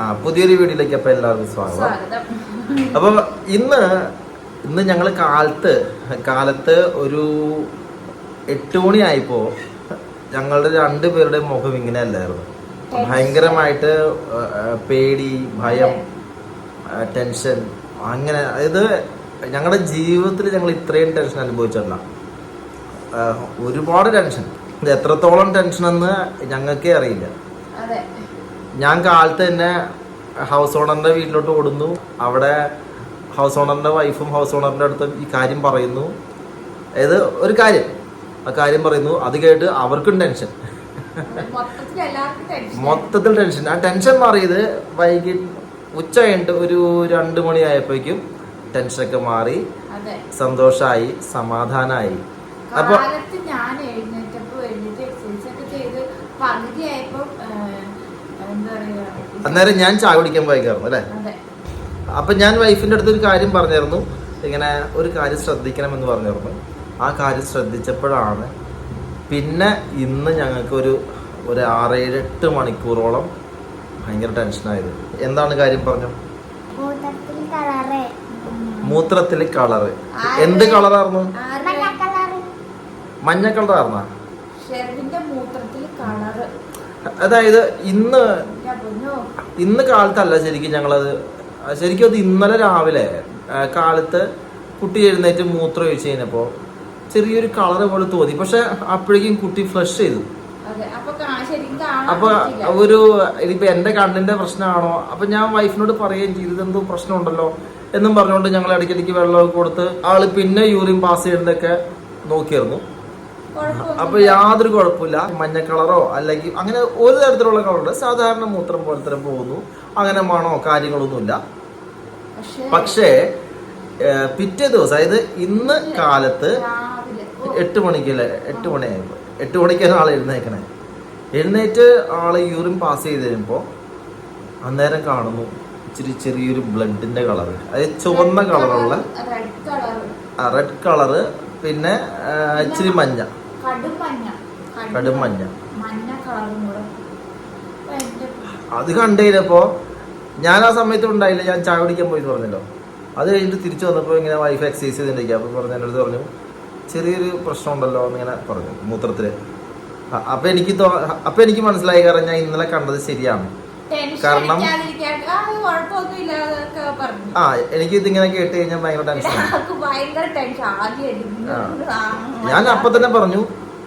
ആ പുതിയൊരു വീഡിയോയിലേക്ക് അപ്പൊ എല്ലാവർക്കും സ്വാഗതം. സ്വാഗതം. അപ്പൊ ഇന്ന് ഇന്ന് ഞങ്ങൾ കാലത്ത് കാലത്ത് ഒരു എട്ട് മണിയായപ്പോ ഞങ്ങളുടെ രണ്ടുപേരുടെ മുഖം ഇങ്ങനെ അല്ലായിരുന്നു. ഭയങ്കരമായിട്ട് പേടി ഭയം ടെൻഷൻ അങ്ങനെ അതായത് ഞങ്ങളുടെ ജീവിതത്തിൽ ഞങ്ങൾ ഇത്രയും ടെൻഷൻ അനുഭവിച്ചിട്ടില്ല. ഒരുപാട് ടെൻഷൻ. ഇത് എത്രത്തോളം ടെൻഷൻ എന്ന് ഞങ്ങൾക്കേ അറിയില്ല. ഞാൻ കാലത്ത് തന്നെ ഹൗസ് ഓണറിന്റെ വീട്ടിലോട്ട് ഓടുന്നു. അവിടെ ഹൗസ് ഓണറിന്റെ വൈഫും ഹൗസ് ഓണറിന്റെ അടുത്ത് ഈ കാര്യം പറയുന്നു. അതായത് ഒരു കാര്യം. ആ കാര്യം പറയുന്നു. അത് കേട്ട് അവർക്കും ടെൻഷൻ മൊത്തത്തിൽ ടെൻഷൻ ആ ടെൻഷൻ മാറിയത് വൈകിട്ട് ഉച്ച കഴിഞ്ഞിട്ട് ഒരു രണ്ട് മണിയായപ്പോഴേക്കും ടെൻഷനൊക്കെ മാറി. സന്തോഷമായി സമാധാനമായി അപ്പൊ ഞാൻ എഴുന്നേറ്റപ്പോ എഴുന്നേറ്റ് എക്സസൈസ് ഒക്കെ ചെയ്ത് പകുതിയായപ്പോ അന്നേരം ഞാൻ ചായ കുടിക്കാൻ പോയിക്കായിരുന്നു അല്ലേ? അപ്പം ഞാൻ വൈഫിന്റെ അടുത്ത് ഒരു കാര്യം പറഞ്ഞിരുന്നു ഇങ്ങനെ ഒരു കാര്യം ശ്രദ്ധിക്കണം ശ്രദ്ധിക്കണമെന്ന് പറഞ്ഞിരുന്നു ആ കാര്യം ശ്രദ്ധിച്ചപ്പോഴാണ് പിന്നെ ഇന്ന് ഞങ്ങൾക്ക് ഒരു ഒരു ആറേഴ് എട്ട് മണിക്കൂറോളം ഭയങ്കര ടെൻഷനായത്. എന്താണ് കാര്യം പറഞ്ഞു? മൂത്രത്തിൽ കളറ്. എന്ത് കളറായിരുന്നു? മഞ്ഞ കളറ്. മഞ്ഞ കളറായിരുന്ന? ഷെർവിന്റെ മൂത്രത്തിൽ കളറ്. അതായത് ഇന്ന് ഇന്ന് കാലത്തല്ല ശരിക്കും ഞങ്ങളത് ശരിക്കും അത് ഇന്നലെ രാവിലെ കാലത്ത് കുട്ടി എഴുന്നേറ്റ് മൂത്രം ഒഴിച്ച് കഴിഞ്ഞപ്പോൾ ചെറിയൊരു കളർ പോലെ തോന്നി. പക്ഷെ അപ്പോഴേക്കും കുട്ടി ഫ്ലഷ് ചെയ്തു. അപ്പൊ ഒരു ഇതിപ്പോ എന്റെ കണ്ണിന്റെ പ്രശ്നമാണോ? അപ്പൊ ഞാൻ വൈഫിനോട് പറയുകയും ചെയ്തു ഇതെന്തോ പ്രശ്നമുണ്ടല്ലോ? എന്നും പറഞ്ഞുകൊണ്ട് ഞങ്ങൾ ഇടയ്ക്കിടയ്ക്ക് വെള്ളമൊക്കെ കൊടുത്ത് ആൾ പിന്നെ യൂറിൻ പാസ് ചെയ്യുന്നതൊക്കെ നോക്കിയിരുന്നു. അപ്പൊ യാതൊരു കുഴപ്പമില്ല. മഞ്ഞ കളറോ അല്ലെങ്കിൽ അങ്ങനെ ഒരു തരത്തിലുള്ള കളറുണ്ട്. സാധാരണ മൂത്രം പോലെ തന്നെ പോകുന്നു. അങ്ങനെ മണോ കാര്യങ്ങളൊന്നുമില്ല. പക്ഷേ പിറ്റേ ദിവസം അതായത് ഇന്ന് കാലത്ത് എട്ട് മണിക്ക് എട്ട് മണിക്കല്ലേ എട്ട് മണിയായപ്പോ. എട്ട് മണിക്കാണ് ആൾ എഴുന്നേക്കണേ. എഴുന്നേറ്റ് ആൾ യൂറിൻ പാസ് ചെയ്ത് കഴിയുമ്പോൾ അന്നേരം കാണുന്നു ഇച്ചിരി ചെറിയൊരു ബ്ലഡിന്റെ കളർ അതായത് ചുവന്ന കളറുള്ള റെഡ് കളർ റെഡ് കളറ് പിന്നെ ഇച്ചിരി മഞ്ഞ. കടും മഞ്ഞ. അത് കണ്ടു കഴിഞ്ഞപ്പോ ഞാൻ ആ സമയത്ത് ഉണ്ടായില്ല. ഞാൻ ചായ കുടിക്കാൻ പോയി പറഞ്ഞല്ലോ. അത് കഴിഞ്ഞിട്ട് തിരിച്ചു വന്നപ്പോൾ ഇങ്ങനെ വൈഫ് എക്സസൈസ് ചെയ്തിട്ടുണ്ടെങ്കിൽ അപ്പോൾ പറഞ്ഞു എന്നോട് അടുത്ത് പറഞ്ഞു ചെറിയൊരു പ്രശ്നം ഉണ്ടല്ലോ എന്നിങ്ങനെ പറഞ്ഞു മൂത്രത്തിൽ. അപ്പൊ എനിക്ക് തോ- അപ്പൊ എനിക്ക് മനസ്സിലായി. കാരണം ഞാൻ ഇന്നലെ കണ്ടത് ശരിയാണ്. കാരണം- ആ എനിക്ക് ഇതിങ്ങനെ കേട്ട് കഴിഞ്ഞാൽ ഭയങ്കര ടെൻഷൻ. ഞാൻ അപ്പൊ തന്നെ പറഞ്ഞു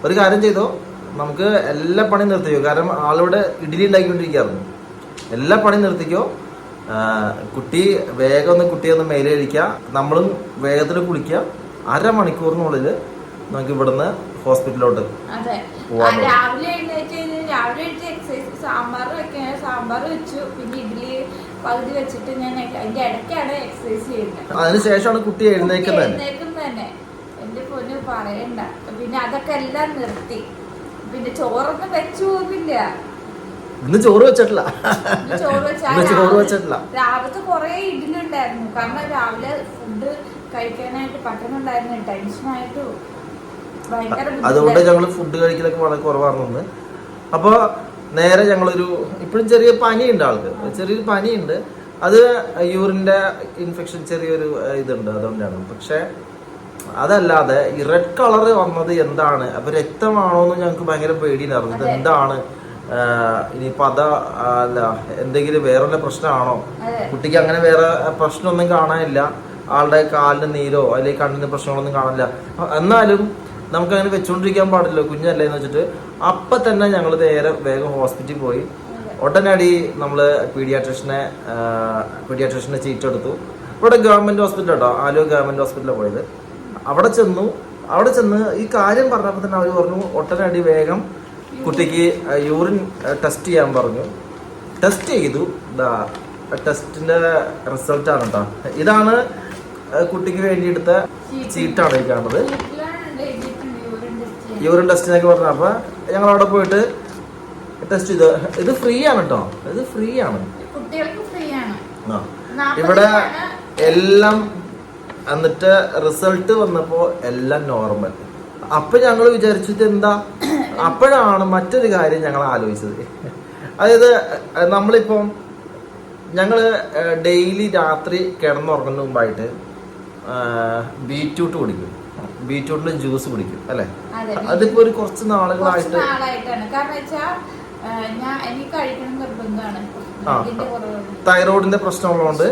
ഒരു കാര്യം ചെയ്തോ നമുക്ക് എല്ലാ പണിയും നിർത്തിക്കോ. കാരണം ആളിവിടെ ഇഡ്ഡലി ഉണ്ടാക്കിക്കൊണ്ടിരിക്കുകയായിരുന്നു എല്ലാ പണിയും നിർത്തിക്കോ. കുട്ടി വേഗം ഒന്ന് കുട്ടിയെ ഒന്ന് മേലെ കഴിക്കുക നമ്മളും വേഗത്തിൽ കുളിക്കുക. അരമണിക്കൂറിനുള്ളിൽ നമുക്ക് ഇവിടുന്ന് ഹോസ്പിറ്റലിലോട്ട് പോവാൻ ആ, രാവിലെ എഴുന്നേറ്റ് എക്സസൈസ് സാമ്പാർ വെക്കാൻ സാമ്പാർ വെച്ചു. പിന്നെ ഇഡ്ഡലി പകുതി വെച്ചിട്ട് ഞാൻ അതിന്റെ ഇടയ്ക്കാണ് എക്സസൈസ് ചെയ്യുന്നത്. അതിനുശേഷമാണ് കുട്ടി എഴുന്നേക്കുന്നത് എഴുന്നേക്കുന്നത് തന്നെ. എന്റെ പൊന്നു പറയണ്ട. പിന്നെ അതൊക്കെ എല്ലാം നിർത്തി. പിന്നെ ചോറൊന്നും വെച്ചു പോകില്ല ഇന്ന് ചോറ് വെച്ചിട്ടില്ല. ചോറ് വെച്ചിട്ടില്ല. രാവിലത്തെ കൊറേ ഇഡ്ഡലി ഉണ്ടായിരുന്നു കാരണം രാവിലെ ഫുഡ് കഴിക്കാനായിട്ട് പറ്റുന്നുണ്ടായിരുന്നു ടെൻഷനായിട്ട് ഭയങ്കര അതുകൊണ്ട് ഞങ്ങൾ ഞങ്ങൾ ഫുഡ് കഴിക്കലൊക്കെ വളരെ കുറവാണെന്ന് അപ്പോൾ നേരെ ഞങ്ങളൊരു ഇപ്പോഴും ചെറിയ പനിയുണ്ട് ആൾക്ക്. ചെറിയൊരു പനിയുണ്ട്. അത് യൂറിന്റെ ഇൻഫെക്ഷൻ ചെറിയൊരു ഇതുണ്ട്. അതുകൊണ്ടാണ്. പക്ഷേ അതല്ലാതെ ഈ റെഡ് കളർ വന്നത് എന്താണ്? അപ്പൊ രക്തമാണോ എന്ന് ഞങ്ങൾക്ക് ഭയങ്കര പേടിയുണ്ടായിരുന്നു. ഇത് എന്താണ് ഇനി ഇനിയിപ്പോ അത അല്ല എന്തെങ്കിലും വേറെ വല്ല പ്രശ്നമാണോ കുട്ടിക്ക് അങ്ങനെ വേറെ പ്രശ്നമൊന്നും കാണാനില്ല. ആളുടെ കാലിന് നീരോ അല്ലെങ്കിൽ കണ്ണിന് പ്രശ്നങ്ങളൊന്നും കാണില്ല എന്നാലും നമുക്ക് അങ്ങനെ വെച്ചുകൊണ്ടിരിക്കാൻ പാടില്ല കുഞ്ഞല്ലേ എന്ന് വെച്ചിട്ട്. അപ്പൊ തന്നെ ഞങ്ങൾ നേരെ വേഗം ഹോസ്പിറ്റലിൽ പോയി. ഉടനടി നമ്മൾ പീഡിയാട്രിഷനെ പീഡിയാട്രിഷനെ ചീറ്റ് എടുത്തു. ഇവിടെ ഗവൺമെന്റ് ഹോസ്പിറ്റൽ കേട്ടോ ആലുവ ഗവൺമെന്റ് ഹോസ്പിറ്റലിൽ പോയത്. അവിടെ ചെന്നു. അവിടെ ചെന്ന് ഈ കാര്യം പറഞ്ഞപ്പോൾ തന്നെ അവർ പറഞ്ഞു ഒട്ടനടി വേഗം കുട്ടിക്ക് യൂറിൻ ടെസ്റ്റ് ചെയ്യാൻ പറഞ്ഞു. ടെസ്റ്റ് ചെയ്തു. ടെസ്റ്റിന്റെ റിസൾട്ടാണ് കേട്ടോ ഇതാണ് കുട്ടിക്ക് വേണ്ടി എടുത്ത ചീട്ടാണ് ഈ കാണുന്നത്. യൂറിൻ ടെസ്റ്റ് എന്നൊക്കെ പറഞ്ഞു. അപ്പൊ ഞങ്ങൾ അവിടെ പോയിട്ട് ടെസ്റ്റ് ചെയ്തു. ഇത് ഫ്രീ ആണ് കേട്ടോ ഇത് ഫ്രീ ആണ്. ഇവിടെ എല്ലാം എന്നിട്ട് റിസൾട്ട് വന്നപ്പോ എല്ലാം നോർമൽ അപ്പൊ ഞങ്ങൾ വിചാരിച്ചത് എന്താ? അപ്പോഴാണ് മറ്റൊരു കാര്യം ഞങ്ങൾ ആലോചിച്ചത്. അതായത് നമ്മളിപ്പം ഞങ്ങൾ ഡെയിലി രാത്രി കിടന്നുറങ്ങുന്ന മുമ്പായിട്ട് ബീറ്റ്റൂട്ട് കുടിക്കും. ബീറ്റ്റൂട്ടിന്റെ ജ്യൂസ് കുടിക്കും അല്ലെ? അതിപ്പോ ഒരു കുറച്ച് നാളുകളായിട്ട് തൈറോയിഡിന്റെ പ്രശ്നമുള്ളതുകൊണ്ട്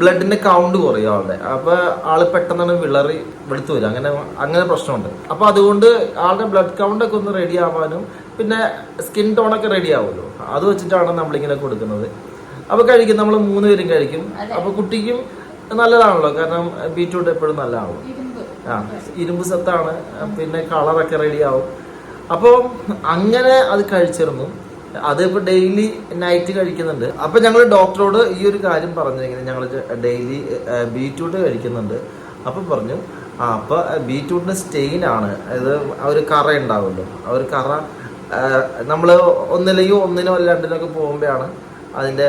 ബ്ലഡിന്റെ കൗണ്ട് കുറയും ആളുടെ. അപ്പൊ ആൾ പെട്ടെന്നാണ് വിളറി വെളുത്തു വരും. അങ്ങനെ അങ്ങനെ പ്രശ്നമുണ്ട്. അപ്പൊ അതുകൊണ്ട് ആളുടെ ബ്ലഡ് കൗണ്ട് ഒക്കെ ഒന്ന് റെഡി ആവാനും പിന്നെ സ്കിൻ ടോൺ ഒക്കെ റെഡി ആവുമല്ലോ. അത് വെച്ചിട്ടാണ് നമ്മളിങ്ങനെ കൊടുക്കുന്നത്. അപ്പൊ കഴിക്കും. നമ്മൾ മൂന്ന് പേരും കഴിക്കും. അപ്പൊ കുട്ടിക്കും നല്ലതാണല്ലോ. കാരണം ബീറ്റ്റൂട്ട് എപ്പോഴും നല്ലതാണല്ലോ. ഇരുമ്പ് സത്താണ് പിന്നെ കളറൊക്കെ റെഡി ആവും അപ്പോൾ അങ്ങനെ അത് കഴിച്ചിരുന്നു. അത് ഇപ്പോൾ ഡെയിലി നൈറ്റ് കഴിക്കുന്നുണ്ട്. അപ്പോൾ ഞങ്ങൾ ഡോക്ടറോട് ഈ ഒരു കാര്യം പറഞ്ഞിരിക്കുന്നത് ഞങ്ങൾ ഡെയിലി ബീറ്റ്റൂട്ട് കഴിക്കുന്നുണ്ട്. അപ്പോൾ പറഞ്ഞു ആ അപ്പൊ ബീറ്റ്റൂട്ടിന് സ്റ്റെയിൻ ആണ്. അതായത് ആ ഒരു കറ ഉണ്ടാവുമല്ലോ. ആ ഒരു കറ നമ്മൾ ഒന്നിലെയോ ഒന്നിനോ രണ്ടിനോ ഒക്കെ പോകുമ്പോഴാണ് അതിന്റെ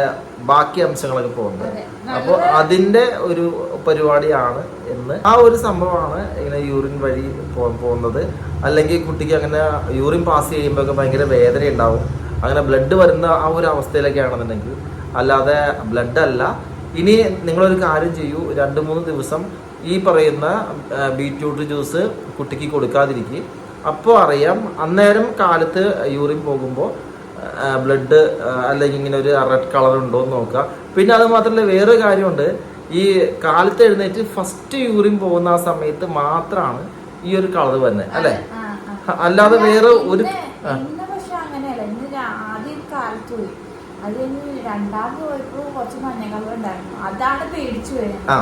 ബാക്കി അംശങ്ങളൊക്കെ പോകുന്നത്. അപ്പോൾ അതിന്റെ ഒരു പരിപാടിയാണ് എന്ന്. ആ ഒരു സംഭവമാണ് ഇങ്ങനെ യൂറിൻ വഴി പോകുന്നത്. അല്ലെങ്കിൽ കുട്ടിക്ക് അങ്ങനെ യൂറിൻ പാസ് ചെയ്യുമ്പോഴൊക്കെ ഭയങ്കര വേദന ഉണ്ടാവും. അങ്ങനെ ബ്ലഡ് വരുന്ന ആ ഒരു അവസ്ഥയിലൊക്കെയാണെന്നുണ്ടെങ്കിൽ അല്ലാതെ ബ്ലഡ് അല്ല. ഇനി നിങ്ങളൊരു കാര്യം ചെയ്യൂ. രണ്ട് മൂന്ന് ദിവസം ഈ പറയുന്ന ബീറ്റ്റൂട്ട് ജ്യൂസ് കുട്ടിക്ക് കൊടുക്കാതിരിക്കുക അപ്പോൾ അറിയാം അന്നേരം കാലത്ത് യൂറിൻ പോകുമ്പോൾ ബ്ലഡ് അല്ലെങ്കിൽ ഇങ്ങനെ ഒരു റെഡ് കളർ ഉണ്ടോ എന്ന് നോക്കുക. പിന്നെ അത് മാത്രമല്ല വേറൊരു കാര്യമുണ്ട്. ഈ കാലത്ത് എഴുന്നേറ്റ് ഫസ്റ്റ് യൂറിൻ പോകുന്ന ആ സമയത്ത് മാത്രമാണ് ഈ ഒരു കളർ വരുന്നത് അല്ലെ. അല്ലാതെ വേറെ ഒരു ആ.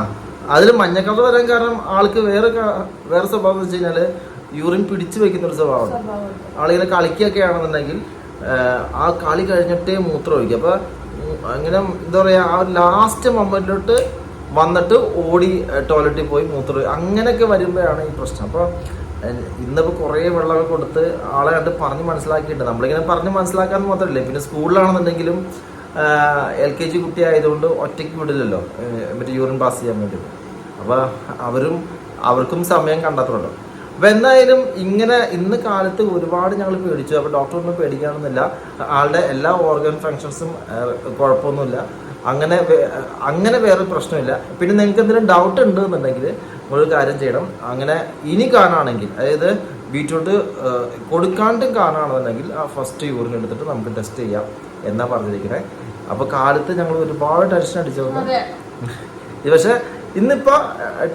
അതിൽ മഞ്ഞ കളർ വരാൻ കാരണം ആൾക്ക് വേറെ വേറെ സ്വഭാവം എന്ന് വെച്ച് കഴിഞ്ഞാൽ യൂറിൻ പിടിച്ചു വെക്കുന്ന ഒരു സ്വഭാവമാണ് ആളിങ്ങനെ കളിക്കൊക്കെ ആണെന്നുണ്ടെങ്കിൽ ആ കളി കഴിഞ്ഞിട്ടേ മൂത്രം ഒഴിക്കും. അപ്പൊ അങ്ങനെ എന്താ പറയാ ആ ലാസ്റ്റ് മൊമെന്റിലോട്ട് വന്നിട്ട് ഓടി ടോയ്ലറ്റിൽ പോയി മൂത്ര അങ്ങനെയൊക്കെ വരുമ്പോഴാണ് ഈ പ്രശ്നം. അപ്പോൾ ഇന്നിപ്പോൾ ഇന്നിപ്പോ കുറേ വെള്ളമൊക്കെ കൊടുത്ത് ആളെ കണ്ട് പറഞ്ഞ് മനസ്സിലാക്കിയിട്ടുണ്ട്. നമ്മളിങ്ങനെ പറഞ്ഞ് മനസ്സിലാക്കാൻ മാത്രമല്ലേ. പിന്നെ സ്കൂളിലാണെന്നുണ്ടെങ്കിലും എൽ കെ ജി കുട്ടി ആയതുകൊണ്ട് ഒറ്റയ്ക്ക് വിടില്ലല്ലോ. മറ്റേ യൂറിൻ പാസ് ചെയ്യാൻ വേണ്ടി അപ്പോൾ അവരും അവർക്കും സമയം കണ്ടെത്തണല്ലോ അപ്പോൾ എന്തായാലും ഇങ്ങനെ ഇന്ന് കാലത്ത് ഒരുപാട് ഞങ്ങൾ പേടിച്ചു. അപ്പോൾ ഡോക്ടറൊന്നും പേടിക്കാനൊന്നുമില്ല. ആളുടെ എല്ലാ ഓർഗൻ ഫങ്ഷൻസും കുഴപ്പമൊന്നുമില്ല. അങ്ങനെ അങ്ങനെ വേറെ പ്രശ്നമില്ല. പിന്നെ നിങ്ങൾക്ക് എന്തെങ്കിലും ഡൗട്ട് ഉണ്ട് എന്നുണ്ടെങ്കിൽ ഒരു കാര്യം ചെയ്യണം. അങ്ങനെ ഇനി കാണുകയാണെങ്കിൽ അതായത് ബീറ്റ്റൂട്ട് കൊടുക്കാണ്ടും കാണുകയാണെന്നുണ്ടെങ്കിൽ ആ ഫസ്റ്റ് യൂറിൻ എടുത്തിട്ട് നമുക്ക് ടെസ്റ്റ് ചെയ്യാം എന്നാ പറഞ്ഞിരിക്കുന്നത് അപ്പൊ കാലത്ത് ഞങ്ങൾ ഒരുപാട് ടെൻഷൻ അടിച്ചു ഇത് പക്ഷെ ഇന്നിപ്പോ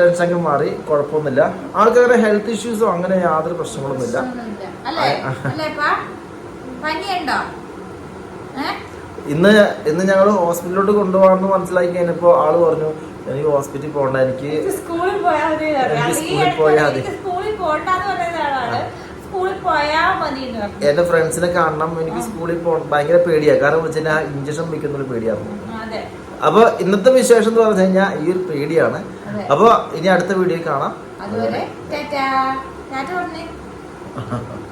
ടെൻഷനൊക്കെ മാറി കുഴപ്പമൊന്നുമില്ല. ആൾക്കാരുടെ ഹെൽത്ത് ഇഷ്യൂസോ അങ്ങനെ യാതൊരു പ്രശ്നങ്ങളൊന്നുമില്ല. പനിയുണ്ടോ? ഏ? ഇന്ന് ഇന്ന് ഞങ്ങൾ ഹോസ്പിറ്റലിലോട്ട് കൊണ്ടുപോകാമെന്ന് മനസ്സിലാക്കി കഴിഞ്ഞപ്പോ ആൾ പറഞ്ഞു എനിക്ക് ഹോസ്പിറ്റലിൽ പോകണ്ട എനിക്ക് സ്കൂളിൽ പോയാൽ മതി എന്റെ ഫ്രണ്ട്സിനെ കാണണം എനിക്ക് സ്കൂളിൽ പോകണം. ഭയങ്കര പേടിയാ. കാരണം വെച്ചാൽ ഇഞ്ചക്ഷൻ വയ്ക്കുന്ന ഒരു പേടിയാണ് അപ്പൊ ഇന്നത്തെ വിശേഷം എന്ന് പറഞ്ഞു കഴിഞ്ഞാൽ ഈ ഒരു പേടിയാണ്. അപ്പൊ ഇനി അടുത്ത വീഡിയോ കാണാം. അതുവരെ